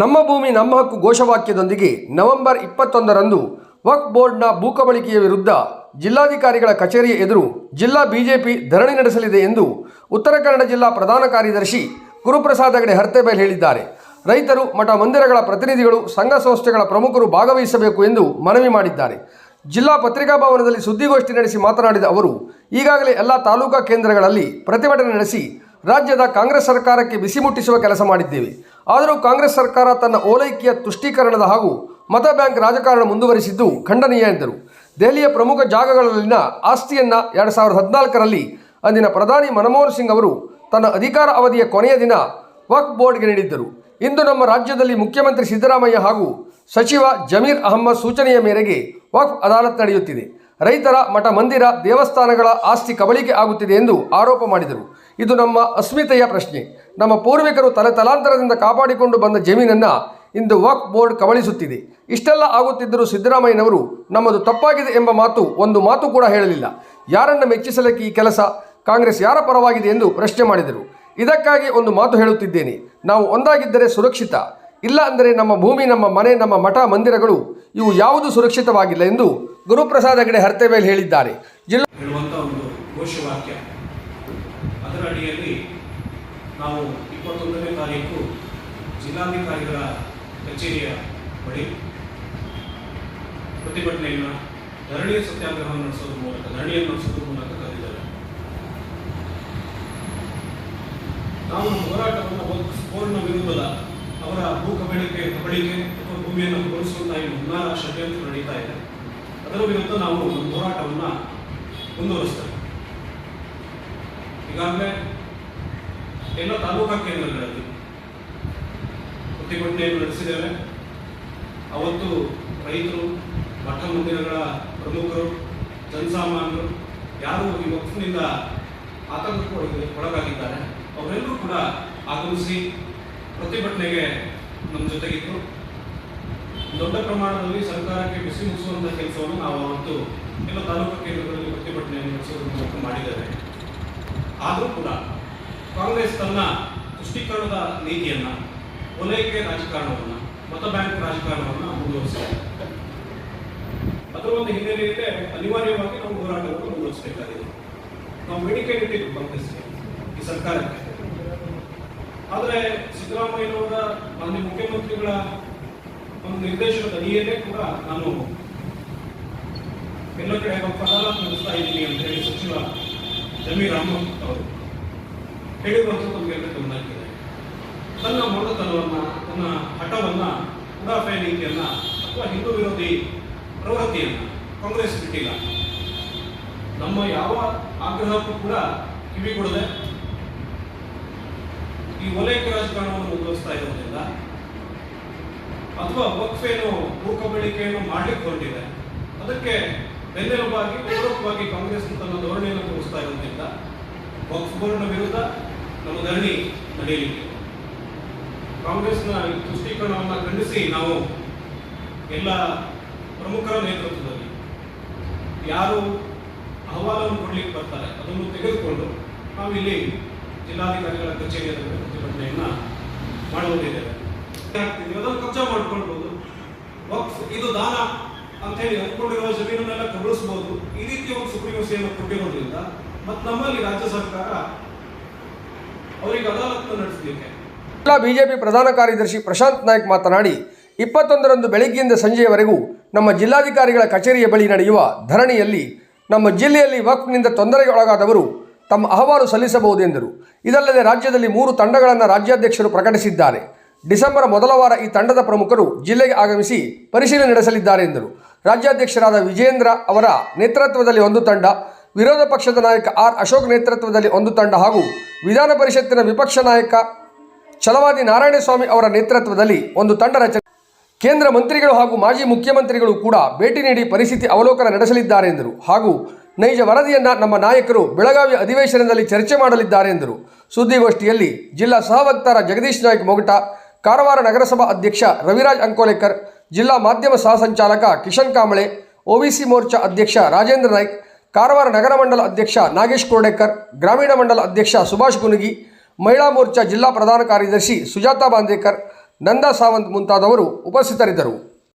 ನಮ್ಮ ಭೂಮಿ, ನಮ್ಮ ಹಕ್ಕು ಘೋಷವಾಕ್ಯದೊಂದಿಗೆ ನವೆಂಬರ್ ಇಪ್ಪತ್ತೊಂದರಂದು ವಕ್ ಬೋರ್ಡ್ನ ಭೂಕಬಳಿಕೆಯ ವಿರುದ್ಧ ಜಿಲ್ಲಾಧಿಕಾರಿಗಳ ಕಚೇರಿಯ ಎದುರು ಜಿಲ್ಲಾ ಬಿಜೆಪಿ ಧರಣಿ ನಡೆಸಲಿದೆ ಎಂದು ಉತ್ತರ ಕನ್ನಡ ಜಿಲ್ಲಾ ಪ್ರಧಾನ ಕಾರ್ಯದರ್ಶಿ ಗುರುಪ್ರಸಾದ್ ಹೆಗಡೆ ಹರ್ತೆಬೈಲ್ ಹೇಳಿದ್ದಾರೆ. ರೈತರು, ಮಠ ಮಂದಿರಗಳ ಪ್ರತಿನಿಧಿಗಳು, ಸಂಘ ಸಂಸ್ಥೆಗಳ ಪ್ರಮುಖರು ಭಾಗವಹಿಸಬೇಕು ಎಂದು ಮನವಿ ಮಾಡಿದ್ದಾರೆ. ಜಿಲ್ಲಾ ಪತ್ರಿಕಾ ಭವನದಲ್ಲಿ ಸುದ್ದಿಗೋಷ್ಠಿ ನಡೆಸಿ ಮಾತನಾಡಿದ ಅವರು, ಈಗಾಗಲೇ ಎಲ್ಲ ತಾಲೂಕಾ ಕೇಂದ್ರಗಳಲ್ಲಿ ಪ್ರತಿಭಟನೆ ನಡೆಸಿ ರಾಜ್ಯದ ಕಾಂಗ್ರೆಸ್ ಸರ್ಕಾರಕ್ಕೆ ಬಿಸಿ ಮುಟ್ಟಿಸುವ ಕೆಲಸ ಮಾಡಿದ್ದೇವೆ. ಆದರೂ ಕಾಂಗ್ರೆಸ್ ಸರ್ಕಾರ ತನ್ನ ಓಲೈಕೆಯ ತುಷ್ಟೀಕರಣದ ಹಾಗೂ ಮತ ಬ್ಯಾಂಕ್ ರಾಜಕಾರಣ ಮುಂದುವರಿಸಿದ್ದು ಖಂಡನೀಯ ಎಂದರು. ದೆಹಲಿಯ ಪ್ರಮುಖ ಜಾಗಗಳಲ್ಲಿನ ಆಸ್ತಿಯನ್ನ ಎರಡು ಸಾವಿರದ ಹದಿನಾಲ್ಕರಲ್ಲಿ ಅಂದಿನ ಪ್ರಧಾನಿ ಮನಮೋಹನ್ ಸಿಂಗ್ ಅವರು ತನ್ನ ಅಧಿಕಾರ ಅವಧಿಯ ಕೊನೆಯ ದಿನ ವಕ್ ಬೋರ್ಡ್ಗೆ ನೀಡಿದ್ದರು. ಇಂದು ನಮ್ಮ ರಾಜ್ಯದಲ್ಲಿ ಮುಖ್ಯಮಂತ್ರಿ ಸಿದ್ದರಾಮಯ್ಯ ಹಾಗೂ ಸಚಿವ ಜಮೀರ್ ಅಹಮ್ಮದ್ ಸೂಚನೆಯ ಮೇರೆಗೆ ವಕ್ಫ್ ಅದಾಲತ್ ನಡೆಯುತ್ತಿದೆ. ರೈತರ ಮಠ ಮಂದಿರ ದೇವಸ್ಥಾನಗಳ ಆಸ್ತಿ ಕಬಳಿಕೆ ಆಗುತ್ತಿದೆ ಎಂದು ಆರೋಪ ಮಾಡಿದರು. ಇದು ನಮ್ಮ ಅಸ್ಮಿತೆಯ ಪ್ರಶ್ನೆ. ನಮ್ಮ ಪೂರ್ವಿಕರು ತಲೆತಲಾಂತರದಿಂದ ಕಾಪಾಡಿಕೊಂಡು ಬಂದ ಜಮೀನನ್ನು ಇಂದು ವಕ್ಫ್ ಬೋರ್ಡ್ ಕಬಳಿಸುತ್ತಿದೆ. ಇಷ್ಟೆಲ್ಲ ಆಗುತ್ತಿದ್ದರೂ ಸಿದ್ದರಾಮಯ್ಯನವರು ನಮ್ಮದು ತಪ್ಪಾಗಿದೆ ಎಂಬ ಮಾತು ಒಂದು ಮಾತು ಕೂಡ ಹೇಳಲಿಲ್ಲ. ಯಾರನ್ನು ಮೆಚ್ಚಿಸಲಿಕ್ಕೆ ಈ ಕೆಲಸ? ಕಾಂಗ್ರೆಸ್ ಯಾರ ಪರವಾಗಿದೆ ಎಂದು ಪ್ರಶ್ನೆ ಮಾಡಿದರು. ಇದಕ್ಕಾಗಿ ಒಂದು ಮಾತು ಹೇಳುತ್ತಿದ್ದೇನೆ. ನಾವು ಒಂದಾಗಿದ್ದರೆ ಸುರಕ್ಷಿತ. ಇಲ್ಲ ಅಂದರೆ ನಮ್ಮ ಭೂಮಿ, ನಮ್ಮ ಮನೆ, ನಮ್ಮ ಮಠ, ಮಂದಿರಗಳು ಇವು ಯಾವುದು ಸುರಕ್ಷಿತವಾಗಿಲ್ಲ ಎಂದು ಗುರುಪ್ರಸಾದ್ ಹೆಗಡೆ ಹರ್ತೆಬೇಲ್ ಹೇಳಿದ್ದಾರೆ. ಜಿಲ್ಲಾ ಹೇಳುವಂಥ ಒಂದು ಘೋಷವಾಕ್ಯ. ಅದರ ಅಡಿಯಲ್ಲಿ ನಾವು ಇಪ್ಪತ್ತೊಂದನೇ ತಾರೀಕು ಜಿಲ್ಲಾಧಿಕಾರಿಗಳ ಕಚೇರಿಯ ಬಳಿ ಪ್ರತಿಭಟನೆಯನ್ನು ಧರಣಿಯ ಸತ್ಯಾಗ್ರಹವನ್ನು ನಡೆಸೋದ್ರ ಮೂಲಕ, ಧರಣಿಯನ್ನು ನಡೆಸೋದ್ರ ಮೂಲಕ ಕರೆದಿದ್ದಾರೆ. ನಾವು ಹೋರಾಟವನ್ನು ಪೂರ್ಣ ವಿರುದ್ಧದ ಕಬಳಿಕೆ ಕಬಳಿಕೆ ಅಥವಾ ಭೂಮಿಯನ್ನು ಕೊಡಿಸುವಂತಹ ಈ ಷಡ್ಯಂತ್ರ ನಡೀತಾ ಇದೆ. ಅದರ ವಿರುದ್ಧ ನಾವು ಒಂದು ಹೋರಾಟವನ್ನು ಮುಂದುವರಿಸ್ತೇವೆ. ಈಗಾಗಲೇ ಎಲ್ಲ ತಾಲೂಕಾ ಕೇಂದ್ರಗಳಲ್ಲಿ ಪ್ರತಿಭಟನೆಯನ್ನು ನಡೆಸಿದ್ದೇವೆ. ಅವತ್ತು ರೈತರು ಮಠ ಮಂದಿರಗಳ ಪ್ರಮುಖರು, ಜನಸಾಮಾನ್ಯರು, ಯಾರು ಈ ವಕ್ಫ್ನಿಂದ ಆತಂಕಕ್ಕೆ ಒಳಗೆ ಒಳಗಾಗಿದ್ದಾರೆ, ಅವರೆಲ್ಲರೂ ಕೂಡ ಆಗಮಿಸಿ ಪ್ರತಿಭಟನೆಗೆ ನಮ್ಮ ಜೊತೆಗಿತ್ತು ದೊಡ್ಡ ಪ್ರಮಾಣದಲ್ಲಿ ಸರ್ಕಾರಕ್ಕೆ ಬಿಸಿ ಮುಗಿಸುವಂಥ ಕೆಲಸವನ್ನು ನಾವು ಅವತ್ತು ಎಲ್ಲ ತಾಲೂಕು ಕೇಂದ್ರಗಳಲ್ಲಿ ಪ್ರತಿಭಟನೆಯನ್ನು ನಡೆಸೋದ್ರ ಮೂಲಕ ಮಾಡಿದ್ದೇವೆ. ಆದರೂ ಕೂಡ ಕಾಂಗ್ರೆಸ್ ತನ್ನ ತುಷ್ಟೀಕರಣದ ನೀತಿಯನ್ನು, ಒಲೈಕೆ ರಾಜಕಾರಣವನ್ನು, ಮತ ಬ್ಯಾಂಕ್ ರಾಜಕಾರಣವನ್ನು ಮುಂದುವರಿಸಿದೆ. ಅದರ ಒಂದು ಹಿನ್ನೆಲೆಯಲ್ಲಿ ಅನಿವಾರ್ಯವಾಗಿ ನಾವು ಹೋರಾಟವನ್ನು ಮುಂದುವರಿಸಬೇಕಾಗಿದೆ. ನಾವು ಬೇಡಿಕೆ ಇಟ್ಟಿದ್ದು ಕಾಂಗ್ರೆಸ್ಗೆ, ಈ ಸರ್ಕಾರಕ್ಕೆ. ಆದರೆ ಸಿದ್ದರಾಮಯ್ಯನವರ ಮಾನ್ಯ ಮುಖ್ಯಮಂತ್ರಿಗಳ ಒಂದು ನಿರ್ದೇಶನದ ಅಡಿಯಲ್ಲೇ ಕೂಡ ನಾನು ಎಲ್ಲ ಕಡೆ ಅದಾಲತ್ ನಡೆಸ್ತಾ ಇದ್ದೀನಿ ಅಂತ ಹೇಳಿ ಸಚಿವ ಜಮೀರ್ ಅಹಮದ್ ಅವರು ಹೇಳಿರುವಂಥದ್ದು ನಮಗೆಲ್ಲ ಗಮನಕ್ಕಿದೆ ತನ್ನ ಮೊಂಡತನವನ್ನ ತನ್ನ ಹಠವನ್ನ, ಉಡಾಫೆ ನೀತಿಯನ್ನ ಅಥವಾ ಹಿಂದೂ ವಿರೋಧಿ ಪ್ರವೃತ್ತಿಯನ್ನ ಕಾಂಗ್ರೆಸ್ ಬಿಟ್ಟಿಲ್ಲ. ನಮ್ಮ ಯಾವ ಆಗ್ರಹಕ್ಕೂ ಕೂಡ ಕಿವಿಗೊಡದೆ ಈ ವಲಯಕ್ಕೆ ರಾಜಕಾರಣವನ್ನು ಮುಂದುವರಿಸ್ತಾ ಇರೋದ್ರಿಂದ ಅಥವಾ ವಕ್ಫ್ ಏನು ಭೂ ಕಬಳಿಕೆಯನ್ನು ಮಾಡ್ಲಿಕ್ಕೆ ಹೊರಟಿದೆ ಅದಕ್ಕೆ ಬೆನ್ನೆಲುಬಾಗಿ ಪೂರಕವಾಗಿ ಕಾಂಗ್ರೆಸ್ ತನ್ನ ಧೋರಣೆಯನ್ನು ತೋರಿಸ್ತಾ ಇರೋದ್ರಿಂದ ವಕ್ಫ್ ಬೋರ್ಡ್ನ ವಿರುದ್ಧ ನಮ್ಮ ಧರಣಿ ನಡೆಯಲಿದೆ. ಕಾಂಗ್ರೆಸ್ನ ತುಷ್ಟೀಕರಣವನ್ನು ಖಂಡಿಸಿ ನಾವು ಎಲ್ಲ ಪ್ರಮುಖರ ನೇತೃತ್ವದಲ್ಲಿ ಯಾರು ಅಹವಾಲನ್ನು ಕೊಡ್ಲಿಕ್ಕೆ ಬರ್ತಾರೆ ಅದನ್ನು ತೆಗೆದುಕೊಂಡು ನಾವು ಇಲ್ಲಿ ಜಿಲ್ಲಾಧಿಕಾರಿಗಳ ಕಚೇರಿಯ ಪ್ರತಿಭಟನೆಯನ್ನು ಮಾಡುವುದಿದ್ದೇವೆ ಅದನ್ನು ಕಬ್ಜಾ ಮಾಡ್ಕೊಳ್ಬಹುದು ವಕ್ಫ್ ಇದು ದಾನ ಅಂತ ಹೇಳಿ ಅಂದ್ಕೊಂಡಿರುವ ಜಮೀನನ್ನೆಲ್ಲ ಕಬಳಿಸಬಹುದು ಈ ರೀತಿ ಒಂದು ಸುಪ್ರೀಂಸೆಯನ್ನು ಕೊಟ್ಟಿರೋದ್ರಿಂದ ಮತ್ತು ನಮ್ಮಲ್ಲಿ ರಾಜ್ಯ ಸರ್ಕಾರ ಅವರಿಗೆ ಅದಾಲತ್ ನಡೆಸಲಿಕ್ಕೆ. ಜಿಲ್ಲಾ ಬಿಜೆಪಿ ಪ್ರಧಾನ ಕಾರ್ಯದರ್ಶಿ ಪ್ರಶಾಂತ್ ನಾಯ್ಕ್ ಮಾತನಾಡಿ, ಇಪ್ಪತ್ತೊಂದರಂದು ಬೆಳಗ್ಗೆಯಿಂದ ಸಂಜೆಯವರೆಗೂ ನಮ್ಮ ಜಿಲ್ಲಾಧಿಕಾರಿಗಳ ಕಚೇರಿಯ ಬಳಿ ನಡೆಯುವ ಧರಣಿಯಲ್ಲಿ ನಮ್ಮ ಜಿಲ್ಲೆಯಲ್ಲಿ ವಕ್ಫ್ನಿಂದ ತೊಂದರೆಗೆ ಒಳಗಾದವರು ತಮ್ಮ ಅಹವಾಲು ಸಲ್ಲಿಸಬಹುದು ಎಂದರು. ಇದಲ್ಲದೆ ರಾಜ್ಯದಲ್ಲಿ ಮೂರು ತಂಡಗಳನ್ನು ರಾಜ್ಯಾಧ್ಯಕ್ಷರು ಪ್ರಕಟಿಸಿದ್ದಾರೆ. ಡಿಸೆಂಬರ್ ಮೊದಲ ವಾರ ಈ ತಂಡದ ಪ್ರಮುಖರು ಜಿಲ್ಲೆಗೆ ಆಗಮಿಸಿ ಪರಿಶೀಲನೆ ನಡೆಸಲಿದ್ದಾರೆ ಎಂದರು. ರಾಜ್ಯಾಧ್ಯಕ್ಷರಾದ ವಿಜೇಂದ್ರ ಅವರ ನೇತೃತ್ವದಲ್ಲಿ ಒಂದು ತಂಡ, ವಿರೋಧ ಪಕ್ಷದ ನಾಯಕ ಆರ್ ಅಶೋಕ್ ನೇತೃತ್ವದಲ್ಲಿ ಒಂದು ತಂಡ ಹಾಗೂ ವಿಧಾನ ಪರಿಷತ್ತಿನ ವಿಪಕ್ಷ ನಾಯಕ ಚಲವಾದಿ ನಾರಾಯಣಸ್ವಾಮಿ ಅವರ ನೇತೃತ್ವದಲ್ಲಿ ಒಂದು ತಂಡ ರಚನೆ. ಕೇಂದ್ರ ಮಂತ್ರಿಗಳು ಹಾಗೂ ಮಾಜಿ ಮುಖ್ಯಮಂತ್ರಿಗಳು ಕೂಡ ಭೇಟಿ ನೀಡಿ ಪರಿಸ್ಥಿತಿ ಅವಲೋಕನ ನಡೆಸಲಿದ್ದಾರೆ ಎಂದರು. ಹಾಗೂ ನೈಜ ವರದಿಯನ್ನು ನಮ್ಮ ನಾಯಕರು ಬೆಳಗಾವಿ ಅಧಿವೇಶನದಲ್ಲಿ ಚರ್ಚೆ ಮಾಡಲಿದ್ದಾರೆ ಎಂದರು. ಸುದ್ದಿಗೋಷ್ಠಿಯಲ್ಲಿ ಜಿಲ್ಲಾ ಸಹವಕ್ತಾರ ಜಗದೀಶ್ ನಾಯ್ಕ ಮೊಗಟ, ಕಾರವಾರ ನಗರಸಭಾ ಅಧ್ಯಕ್ಷ ರವಿರಾಜ್ ಅಂಕೋಲೇಕರ್, ಜಿಲ್ಲಾ ಮಾಧ್ಯಮ ಸಹ ಸಂಚಾಲಕ ಕಿಶನ್ ಕಾಂಬಳೆ ಒಬಿಸಿ ಮೋರ್ಚಾ ಅಧ್ಯಕ್ಷ ರಾಜೇಂದ್ರ ನಾಯ್ಕ್, ಕಾರವಾರ ನಗರ ಮಂಡಲ ಅಧ್ಯಕ್ಷ ನಾಗೇಶ್ ಕೋರ್ಡೇಕರ್ ಗ್ರಾಮೀಣ ಮಂಡಲ ಅಧ್ಯಕ್ಷ ಸುಭಾಷ್ ಗುನುಗಿ, ಮಹಿಳಾ ಮೋರ್ಚಾ ಜಿಲ್ಲಾ ಪ್ರಧಾನ ಕಾರ್ಯದರ್ಶಿ ಸುಜಾತಾ ಬಾಂದೇಕರ್, ನಂದಾ ಸಾವಂತ್ ಮುಂತಾದವರು ಉಪಸ್ಥಿತರಿದ್ದರು.